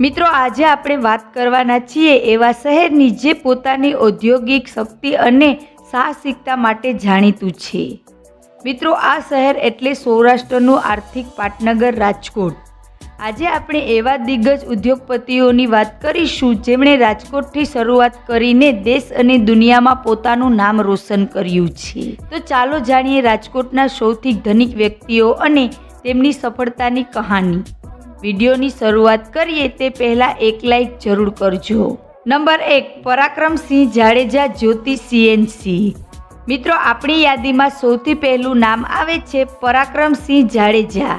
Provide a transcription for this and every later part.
મિત્રો, આજે આપણે વાત કરવાના છીએ એવા શહેરની જે પોતાની ઔદ્યોગિક શક્તિ અને સાહસિકતા માટે જાણીતું છે. મિત્રો, આ શહેર એટલે સૌરાષ્ટ્રનું આર્થિક પાટનગર રાજકોટ. આજે આપણે એવા દિગ્ગજ ઉદ્યોગપતિઓની વાત કરીશું, જેમણે રાજકોટથી શરૂઆત કરીને દેશ અને દુનિયામાં પોતાનું નામ રોશન કર્યું છે. તો ચાલો જાણીએ રાજકોટના સૌથી ધનિક વ્યક્તિઓ અને તેમની સફળતાની કહાની. વિડીયોની શરૂઆત કરીએ તે પહેલાં એક લાઈક જરૂર કરજો. નંબર એક, પરાક્રમસિંહ જાડેજા જ્યોતિ સીએનસી મિત્રો, આપણી યાદીમાં સૌથી પહેલું નામ આવે છે પરાક્રમસિંહ જાડેજા.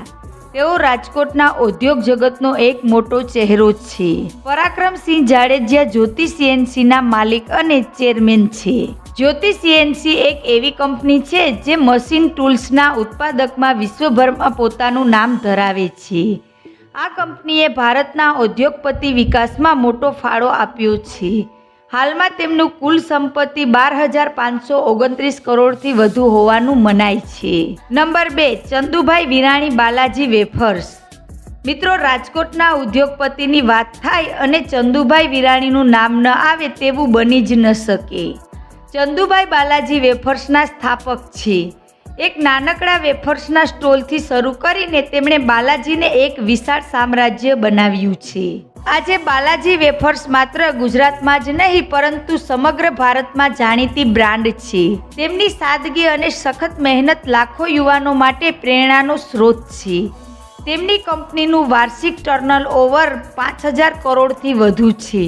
તેઓ રાજકોટના ઉદ્યોગ જગતનો એક મોટો ચહેરો છે. પરાક્રમસિંહ જાડેજા જ્યોતિ સીએનસીના માલિક અને ચેરમેન છે. જ્યોતિ સીએનસી એક એવી કંપની છે જે મશીન ટૂલ્સના ઉત્પાદકમાં વિશ્વભરમાં પોતાનું નામ ધરાવે છે. આ કંપનીએ ભારતના ઉદ્યોગપતિ વિકાસમાં મોટો ફાળો આપ્યો છે. હાલમાં તેમનું કુલ સંપત્તિ બાર હજાર પાંચસો ઓગણત્રીસ કરોડથી વધુ હોવાનું મનાય છે. નંબર બે, ચંદુભાઈ વિરાણી બાલાજી વેફર્સ. મિત્રો, રાજકોટના ઉદ્યોગપતિની વાત થાય અને ચંદુભાઈ વિરાણીનું નામ ન આવે તેવું બની જ ન શકે. ચંદુભાઈ બાલાજી વેફર્સના સ્થાપક છે. એક નાનકડા વેફર્સના સ્ટોલથી શરૂ કરીને તેમણે બાલાજીને એક વિશાળ સામ્રાજ્ય બનાવ્યું છે. આજે બાલાજી વેફર્સ માત્ર ગુજરાતમાં જ નહીં, પરંતુ સમગ્ર ભારતમાં જાણીતી બ્રાન્ડ છે. તેમની સાદગી અને સખત મહેનત લાખો યુવાનો માટે પ્રેરણાનો સ્ત્રોત છે. તેમની કંપનીનું વાર્ષિક ટર્નલ ઓવર પાંચ હજાર કરોડથી વધુ છે,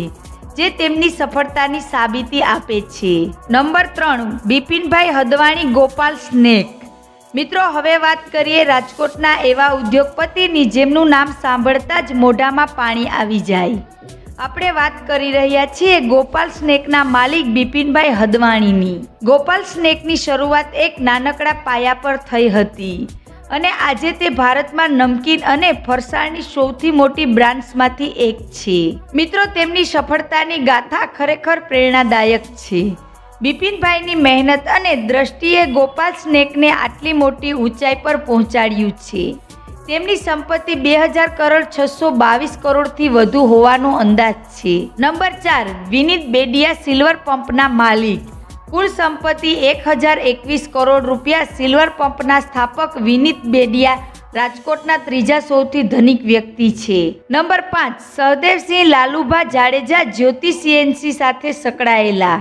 જે તેમની સફળતાની સાબિતી આપે છે. નંબર ત્રણ, બિપિનભાઈ હદવાણી ગોપાલ સ્નેક. મિત્રો, હવે વાત કરીએ રાજકોટના એવા ઉદ્યોગપતિની જેમનું નામ સાંભળતા જ મોઢામાં પાણી આવી જાય. આપણે વાત કરી રહ્યા છીએ ગોપાલ સ્નેકના માલિક બિપિનભાઈ હદવાણીની. ગોપાલ સ્નેકની શરૂઆત એક નાનકડા પાયા પર થઈ હતી અને આજે તે ભારતમાં નમકીન અને ફરસાણની સૌથી મોટી બ્રાન્ડ્સમાંથી એક છે. મિત્રો, તેમની સફળતાની ગાથા ખરેખર પ્રેરણાદાયક છે. બિપિનભાઈની મહેનત અને દ્રષ્ટિએ ગોપાલ સ્નેકને આટલી મોટી ઊંચાઈ પર પહોંચાડ્યું છે. તેમની સંપત્તિ બે હજાર કરોડ છસો બાવીસ કરોડથી વધુ હોવાનો અંદાજ છે. નંબર ચાર, વિનીત બેડિયા સિલ્વર પંપના માલિક. કુલ સંપત્તિ એક હજાર એકવીસ કરોડ રૂપિયા. સિલ્વર પંપના સ્થાપક વિનીત બેડિયા રાજકોટના ત્રીજા સૌથી ધનિક વ્યક્તિ છે. નંબર પાંચ, સહદેવસિંહ લાલુભા જાડેજા જ્યોતિ સીએનસી સાથે સંકળાયેલા.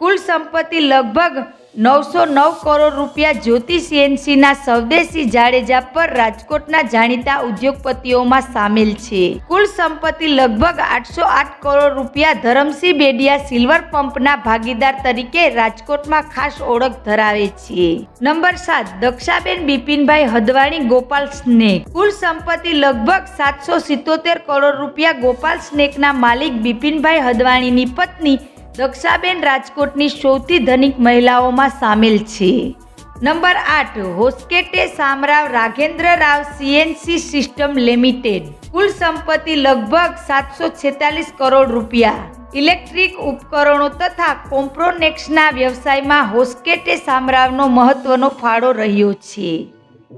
કુલ સંપત્તિ લગભગ નવસો નવ કરોડ રૂપિયા જ્યોતિ સીએનસીના સ્વદેશી જાડેજા પર રાજકોટના જાણીતા ઉદ્યોગપતિઓમાં સામેલ છે. કુલ સંપત્તિ લગભગ આઠસો આઠ કરોડ રૂપિયા ધરમસિંહ બેડિયા સિલ્વર પંપના ભાગીદાર તરીકે રાજકોટમાં ખાસ ઓળખ ધરાવે છે. નંબર સાત, દક્ષાબેન બિપિનભાઈ હદવાણી, ગોપાલ સ્નેક. કુલ સંપત્તિ લગભગ સાતસો સિત્તોતેર કરોડ રૂપિયા ગોપાલ સ્નેકના માલિક બિપિનભાઈ હદવાણીની પત્ની દક્ષાબેન રાજકોટની સૌથી ધનિક મહિલાઓમાં સામેલ છે. નંબર આઠ, Hoskote Samarao Raghendra Rao CNC system limited. કુલ સંપત્તિ લગભગ સાતસો છેતાલીસ કરોડ રૂપિયા. ઇલેક્ટ્રિક ઉપકરણો તથા કોમ્પ્રોનેક્સના વ્યવસાયમાં હોસ્કેટે સામરાવનો મહત્વનો ફાળો રહ્યો છે.